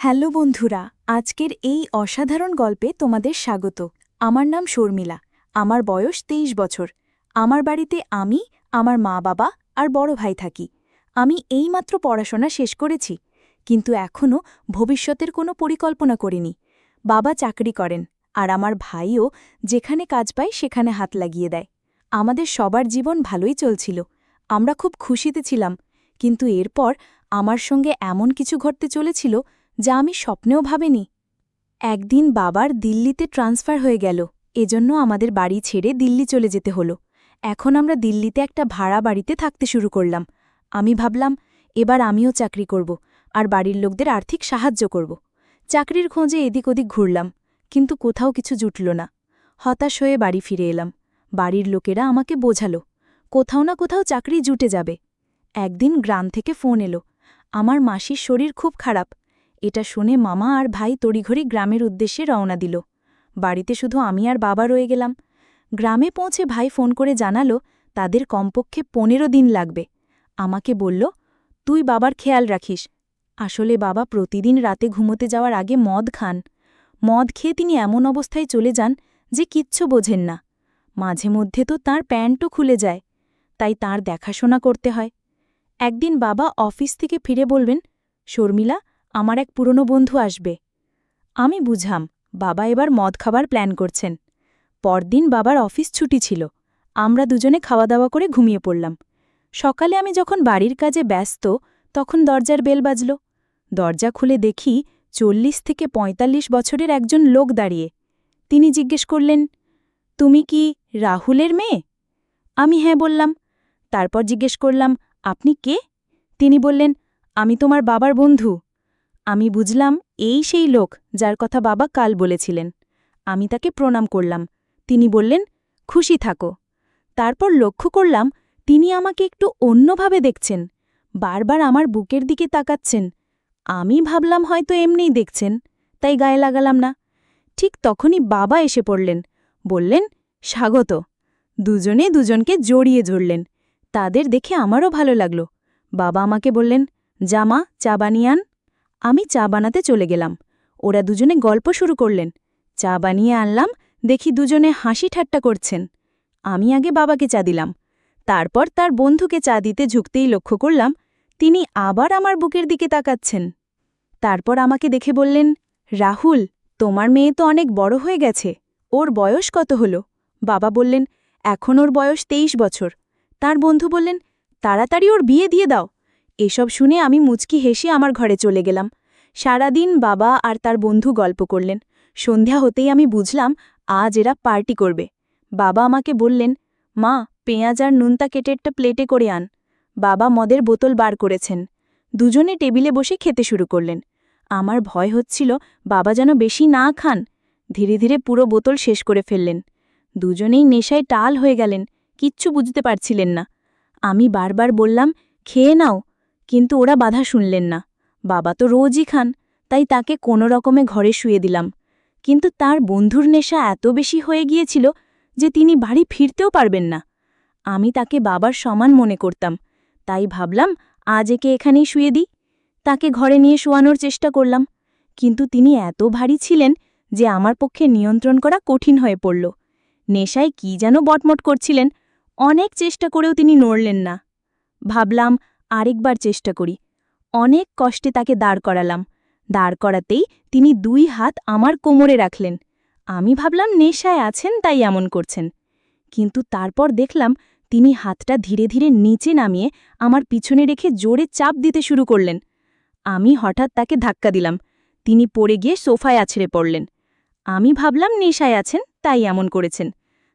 Hello বন্ধুরা, আজকের এই অসাধারণ গল্পে তোমাদের স্বাগত। আমার নাম শর্মিলা, আমার বয়স তেইশ বছর। আমার বাড়িতে আমি, আমার মা বাবা আর বড় ভাই থাকি। আমি এইমাত্র পড়াশোনা শেষ করেছি, কিন্তু এখনও ভবিষ্যতের কোনো পরিকল্পনা করিনি। বাবা চাকরি করেন, আর আমার ভাইও যেখানে কাজ পায় সেখানে হাত লাগিয়ে দেয়। আমাদের সবার জীবন ভালোই চলছিল, আমরা খুব খুশিতে ছিলাম, কিন্তু এরপর আমার সঙ্গে এমন কিছু ঘটতে চলেছিল যা আমি স্বপ্নেও ভাবিনি। একদিন বাবার দিল্লিতে ট্রান্সফার হয়ে গেল, এজন্য আমাদের বাড়ি ছেড়ে দিল্লি চলে যেতে হলো। এখন আমরা দিল্লিতে একটা ভাড়া বাড়িতে থাকতে শুরু করলাম। আমি ভাবলাম, এবার আমিও চাকরি করব আর বাড়ির লোকদের আর্থিক সাহায্য করব। চাকরির খোঁজে এদিক ওদিক ঘুরলাম, কিন্তু কোথাও কিছু জুটল না। হতাশ হয়ে বাড়ি ফিরে এলাম। বাড়ির লোকেরা আমাকে বোঝালো, কোথাও না কোথাও চাকরি জুটে যাবে। একদিন গ্রাম থেকে ফোন এলো, আমার মাসির শরীর খুব খারাপ এটা শুনে মামা আর ভাই তড়িঘড়ি গ্রামের উদ্দেশ্যে রওনা দিল। বাড়িতে শুধু আমি আর বাবা রয়ে গেলাম। গ্রামে পৌঁছে ভাই ফোন করে জানালো, তাদের কমপক্ষে পনেরো দিন লাগবে। আমাকে বলল, তুই বাবার খেয়াল রাখিস। আসলে বাবা প্রতিদিন রাতে ঘুমোতে যাওয়ার আগে মদ খান। মদ খেয়ে তিনি এমন অবস্থায় চলে যান যে কিচ্ছু বোঝেন না। মাঝে মধ্যে তো তার প্যান্টও খুলে যায়। তাই তার দেখাশোনা করতে হয়। একদিন বাবা অফিস থেকে ফিরে বলবেন, শর্মিলা আমার এক পুরনো বন্ধু আসবে। আমি বুঝাম, বাবা এবার মদ খাবার প্ল্যান করছেন। পরদিন বাবার অফিস ছুটি ছিল। আমরা দুজনে খাওয়া দাওয়া করে ঘুমিয়ে পড়লাম। সকালে আমি যখন বাড়ির কাজে ব্যস্ত, তখন দরজার বেল বাজল। দরজা খুলে দেখি চল্লিশ থেকে ৪৫ বছরের একজন লোক দাঁড়িয়ে। তিনি জিজ্ঞেস করলেন, তুমি কি রাহুলের মেয়ে? আমি হ্যাঁ বললাম। তারপর জিজ্ঞেস করলাম, আপনি কে? তিনি বললেন, আমি তোমার বাবার বন্ধু। আমি বুঝলাম এই সেই লোক যার কথা বাবা কাল বলেছিলেন। আমি তাকে প্রণাম করলাম। তিনি বললেন, খুশি থাকো। তারপর লক্ষ্য করলাম, তিনি আমাকে একটু অন্যভাবে দেখছেন। বারবার আমার বুকের দিকে তাকাচ্ছেন। আমি ভাবলাম হয়তো এমনিই দেখছেন, তাই গায়ে লাগালাম না। ঠিক তখনই বাবা এসে পড়লেন। বললেন, স্বাগত। দুজনে দুজনকে জড়িয়ে ধরলেন। তাদের দেখে আমারও ভালো লাগল। বাবা আমাকে বললেন জামা চা আমি চা বানাতে চলে গেলাম। ওরা দুজনে গল্প শুরু করলেন। চা বানিয়ে আনলাম, দেখি দুজনে হাসি ঠাট্টা করছেন। আমি আগে বাবাকে চা দিলাম। তারপর তার বন্ধুকে চা দিতে ঝুঁকতেই লক্ষ্য করলাম, তিনি আবার আমার বুকের দিকে তাকাচ্ছেন। তারপর আমাকে দেখে বললেন, রাহুল, তোমার মেয়ে তো অনেক বড় হয়ে গেছে। ওর বয়স কত হল? বাবা বললেন, এখন ওর বয়স তেইশ বছর। তার বন্ধু বললেন, তাড়াতাড়ি ওর বিয়ে দিয়ে দাও। এসব শুনে আমি মুচকি হেসে আমার ঘরে চলে গেলাম। সারাদিন বাবা আর তার বন্ধু গল্প করলেন। সন্ধ্যা হতেই আমি বুঝলাম, আজ এরা পার্টি করবে। বাবা আমাকে বললেন, মা, পেঁয়াজ আর নুনতা কেটেরটা প্লেটে করে আন। বাবা মদের বোতল বার করেছেন। দুজনে টেবিলে বসে খেতে শুরু করলেন। আমার ভয় হচ্ছিল, বাবা যেন বেশি না খান। ধীরে ধীরে পুরো বোতল শেষ করে ফেললেন। দুজনেই নেশায় টাল হয়ে গেলেন, কিচ্ছু বুঝতে পারছিলেন না। আমি বারবার বললাম, খেয়ে নাও। কিন্তু ওরা বাধা শুনলেন না। বাবা তো রোজই খান, তাই তাকে কোনো রকমে ঘরে শুয়ে দিলাম। কিন্তু তার বন্ধুর নেশা এত বেশি হয়ে গিয়েছিল যে তিনি বাড়ি ফিরতেও পারবেন না। আমি তাকে বাবার সমান মনে করতাম, তাই ভাবলাম আজ একে এখানেই শুয়ে দিই। তাকে ঘরে নিয়ে শোয়ানোর চেষ্টা করলাম, কিন্তু তিনি এত ভারী ছিলেন যে আমার পক্ষে নিয়ন্ত্রণ করা কঠিন হয়ে পড়ল। নেশায় কি যেন বটমট করছিলেন, অনেক চেষ্টা করেও তিনি নড়লেন না। ভাবলাম আরেকবার চেষ্টা করি। অনেক কষ্টে তাকে দাঁড় করালাম। দাঁড় করাতেই তিনি দুই হাত আমার কোমরে রাখলেন। আমি ভাবলাম, নেশায় আছেন, তাই এমন করছেন। কিন্তু তারপর দেখলাম, তিনি হাতটা ধীরে ধীরে নিচে নামিয়ে আমার পিছনে রেখে জোরে চাপ দিতে শুরু করলেন। আমি হঠাৎ তাকে ধাক্কা দিলাম। তিনি পড়ে গিয়ে সোফায় আছড়ে পড়লেন। আমি ভাবলাম, নেশায় আছেন, তাই এমন করেছেন।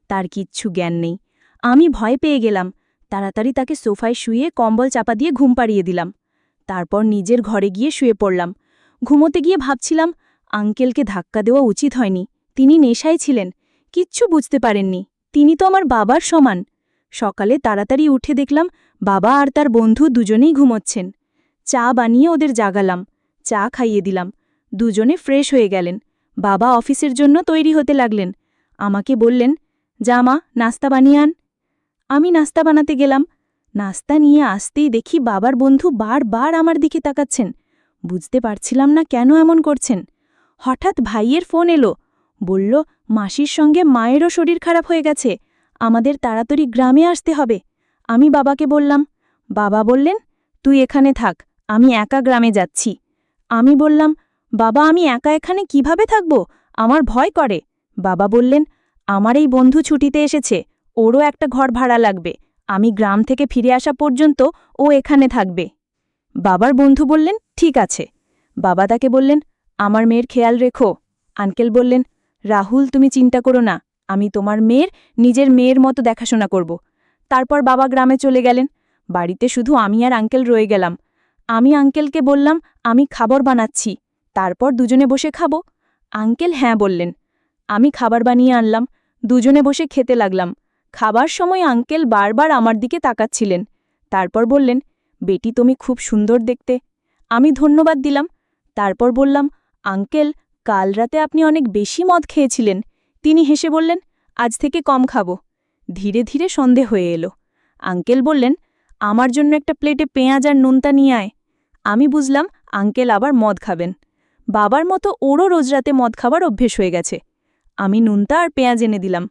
তার কিচ্ছু জ্ঞান নেই। আমি ভয় পেয়ে গেলাম। তাড়াতাড়ি তাকে সোফায় শুয়ে কম্বল চাপা দিয়ে ঘুম পাড়িয়ে দিলাম। তারপর নিজের ঘরে গিয়ে শুয়ে পড়লাম। ঘুমোতে গিয়ে ভাবছিলাম, আঙ্কেলকে ধাক্কা দেওয়া উচিত হয়নি। তিনি নেশায় ছিলেন। কিচ্ছু বুঝতে পারেননি। তিনি তো আমার বাবার সমান। সকালে তাড়াতাড়ি উঠে দেখলাম, বাবা আর তার বন্ধু দুজনেই ঘুমোচ্ছেন। চা বানিয়ে ওদের জাগালাম। চা খাইয়ে দিলাম। দুজনে ফ্রেশ হয়ে গেলেন। বাবা অফিসের জন্য তৈরি হতে লাগলেন। আমাকে বললেন জামা নাস্তা বানিয়ে আন। আমি নাস্তা বানাতে গেলাম। নাস্তা নিয়ে আসতেই দেখি বাবার বন্ধু বারবার আমার দিকে তাকাচ্ছেন। বুঝতে পারছিলাম না কেন এমন করছেন। হঠাৎ ভাইয়ের ফোন এলো। বলল, মাসির সঙ্গে মায়েরও শরীর খারাপ হয়ে গেছে। আমাদের তাড়াতাড়ি গ্রামে আসতে হবে। আমি বাবাকে বললাম, বাবা বললেন, তুই এখানে থাক, আমি একা গ্রামে যাচ্ছি। আমি বললাম, বাবা, আমি একা এখানে কীভাবে থাকব? আমার ভয় করে। বাবা বললেন, আমার এই বন্ধু ছুটিতে এসেছে। ওরও একটা ঘর ভাড়া লাগবে। আমি গ্রাম থেকে ফিরে আসা পর্যন্ত ও এখানে থাকবে। বাবার বন্ধু বললেন, ঠিক আছে। বাবা তাকে বললেন, আমার মেয়ের খেয়াল রেখো। আঙ্কেল বললেন, রাহুল, তুমি চিন্তা করো না। আমি তোমার মেয়ের, নিজের মেয়ের মতো দেখাশোনা করব। তারপর বাবা গ্রামে চলে গেলেন। বাড়িতে শুধু আমি আর আঙ্কেল রয়ে গেলাম। আমি আঙ্কেলকে বললাম, আমি খাবার বানাচ্ছি। তারপর দুজনে বসে খাব। আঙ্কেল হ্যাঁ বললেন। আমি খাবার বানিয়ে আনলাম। দুজনে বসে খেতে লাগলাম। খাবার সময় আঙ্কেল বারবার আমার দিকে তাকাচ্ছিলেন। তারপর বললেন, বেটি, তুমি খুব সুন্দর দেখতে। আমি ধন্যবাদ দিলাম। তারপর বললাম, আঙ্কেল, কাল রাতে আপনি অনেক বেশি মদ খেয়েছিলেন। তিনি হেসে বললেন, আজ থেকে কম খাব। ধীরে ধীরে সন্ধে হয়ে এলো। আঙ্কেল বললেন, আমার জন্য একটা প্লেটে পেঁয়াজ আর নুনতা নিয়ে আয়। আমি বুঝলাম, আঙ্কেল আবার মদ খাবেন। বাবার মতো ওরও রোজ রাতে মদ খাবার অভ্যেস হয়ে গেছে। আমি নুনতা আর পেঁয়াজ এনে দিলাম।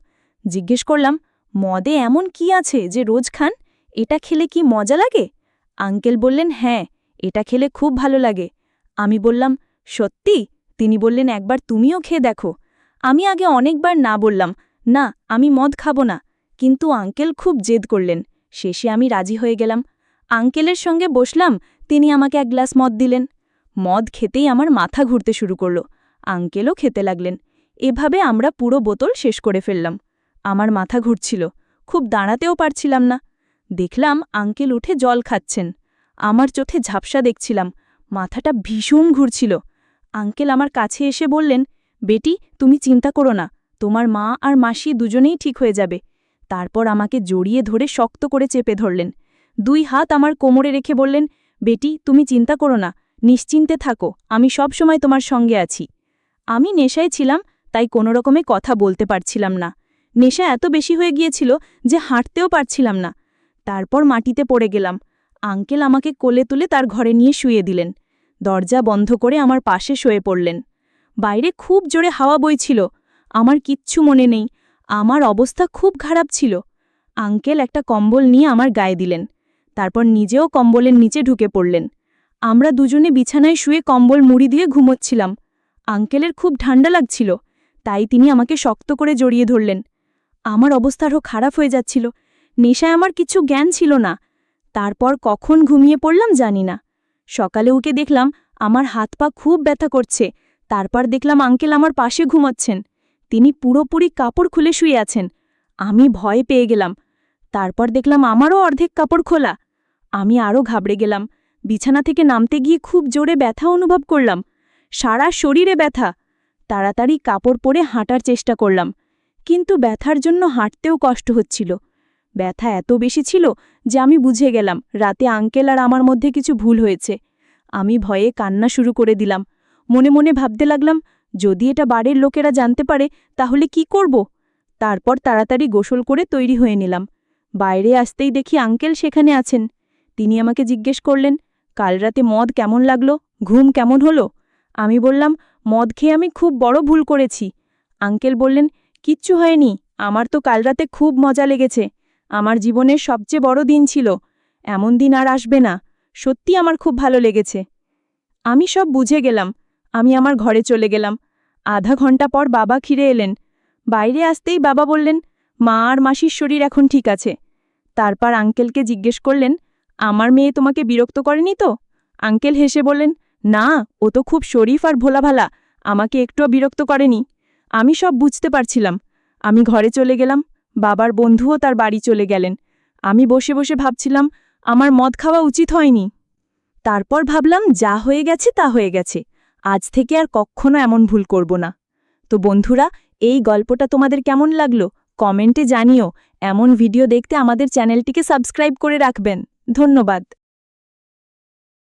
জিজ্ঞেস করলাম মদে এমন কি আছে যে রোজ খান? এটা খেলে কি মজা লাগে? আঙ্কেল বললেন হ্যাঁ এটা খেলে খুব ভালো লাগে। আমি বললাম, সত্যি? তিনি বললেন, একবার তুমিও খেয়ে দেখো। আমি আগে অনেকবার না বললাম, না, আমি মদ খাব না। কিন্তু আঙ্কেল খুব জেদ করলেন। শেষে আমি রাজি হয়ে গেলাম। আঙ্কেলের সঙ্গে বসলাম, তিনি আমাকে এক গ্লাস মদ দিলেন। মদ খেতেই আমার মাথা ঘুরতে শুরু করল। আঙ্কেলও খেতে লাগলেন। এভাবে আমরা পুরো বোতল শেষ করে ফেললাম। আমার মাথা ঘুরছিল, খুব দাঁড়াতেও পারছিলাম না। দেখলাম আঙ্কেল উঠে জল খাচ্ছেন। আমার চোখে ঝাপসা দেখছিলাম, মাথাটা ভীষণ ঘুরছিল। আঙ্কেল আমার কাছে এসে বললেন, বেটি, তুমি চিন্তা করো না, তোমার মা আর মাসি দুজনেই ঠিক হয়ে যাবে। তারপর আমাকে জড়িয়ে ধরে শক্ত করে চেপে ধরলেন। দুই হাত আমার কোমরে রেখে বললেন, বেটি, তুমি চিন্তা করো না, নিশ্চিন্তে থাকো, আমি সব সময় তোমার সঙ্গে আছি। আমি নেশায় ছিলাম, তাই কোনো রকমে কথা বলতে পারছিলাম না। নেশা এত বেশি হয়ে গিয়েছিল যে হাঁটতেও পারছিলাম না। তারপর মাটিতে পড়ে গেলাম। আঙ্কেল আমাকে কোলে তুলে তার ঘরে নিয়ে শুয়ে দিলেন। দরজা বন্ধ করে আমার পাশে শুয়ে পড়লেন। বাইরে খুব জোরে হাওয়া বইছিল। আমার কিচ্ছু মনে নেই। আমার অবস্থা খুব খারাপ ছিল। আঙ্কেল একটা কম্বল নিয়ে আমার গায়ে দিলেন। তারপর নিজেও কম্বলের নিচে ঢুকে পড়লেন। আমরা দুজনে বিছানায় শুয়ে কম্বল মুড়ি দিয়ে ঘুমোচ্ছিলাম। আঙ্কেলের খুব ঠান্ডা লাগছিল। তাই তিনি আমাকে শক্ত করে জড়িয়ে ধরলেন। আমার অবস্থা আরও খারাপ হয়ে যাচ্ছিল। নেশায় আমার কিছু জ্ঞান ছিল না। তারপর কখন ঘুমিয়ে পড়লাম জানি না। সকালে উঠে দেখলাম আমার হাত পা খুব ব্যথা করছে। তারপর দেখলাম আঙ্কেল আমার পাশে ঘুমাচ্ছেন। তিনি পুরোপুরি কাপড় খুলে শুয়ে আছেন। আমি ভয় পেয়ে গেলাম। তারপর দেখলাম আমারও অর্ধেক কাপড় খোলা। আমি আরও ঘাবড়ে গেলাম। বিছানা থেকে নামতে গিয়ে খুব জোরে ব্যথা অনুভব করলাম। সারা শরীরে ব্যথা। তাড়াতাড়ি কাপড় পরে হাঁটার চেষ্টা করলাম। কিন্তু ব্যথার জন্য হাঁটতেও কষ্ট হচ্ছিল। ব্যথা এত বেশি ছিল যে আমি বুঝে গেলাম, রাতে আঙ্কেল আর আমার মধ্যে কিছু ভুল হয়েছে। আমি ভয়ে কান্না শুরু করে দিলাম। মনে মনে ভাবতে লাগলাম, যদি এটা বাড়ির লোকেরা জানতে পারে, তাহলে কি করব? তারপর তাড়াতাড়ি গোসল করে তৈরি হয়ে নিলাম। বাইরে আসতেই দেখি আঙ্কেল সেখানে আছেন। তিনি আমাকে জিজ্ঞেস করলেন, কাল রাতে মদ কেমন লাগল? ঘুম কেমন হলো? আমি বললাম, মদ খেয়ে আমি খুব বড় ভুল করেছি। আঙ্কেল বললেন কিচ্ছু হয়নি, আমার তো কাল রাতে খুব মজা লেগেছে। আমার জীবনের সবচেয়ে বড় দিন ছিল। এমন দিন আর আসবে না। সত্যি আমার খুব ভালো লেগেছে। আমি সব বুঝে গেলাম। আমি আমার ঘরে চলে গেলাম। আধা ঘণ্টা পর বাবা খিরে এলেন। বাইরে আসতেই বাবা বললেন, মা আর মাসির শরীর এখন ঠিক আছে। তারপর আঙ্কেলকে জিজ্ঞেস করলেন, আমার মেয়ে তোমাকে বিরক্ত করেনি তো? আঙ্কেল হেসে বললেন, না, ও তো খুব শরীফ আর ভোলাভালা। আমাকে একটুও বিরক্ত করেনি। আমি সব বুঝতে পারছিলাম। আমি ঘরে চলে গেলাম, বাবার বন্ধুও তার বাড়ি চলে গেলেন। আমি বসে বসে ভাবছিলাম, আমার মদ খাওয়া উচিত হয়নি। তারপর ভাবলাম, যা হয়ে গেছে তা হয়ে গেছে। আজ থেকে আর কখনো এমন ভুল করব না। তো বন্ধুরা, এই গল্পটা তোমাদের কেমন লাগল? কমেন্টে জানিও। এমন ভিডিও দেখতে আমাদের চ্যানেলটিকে সাবস্ক্রাইব করে রাখবেন। ধন্যবাদ।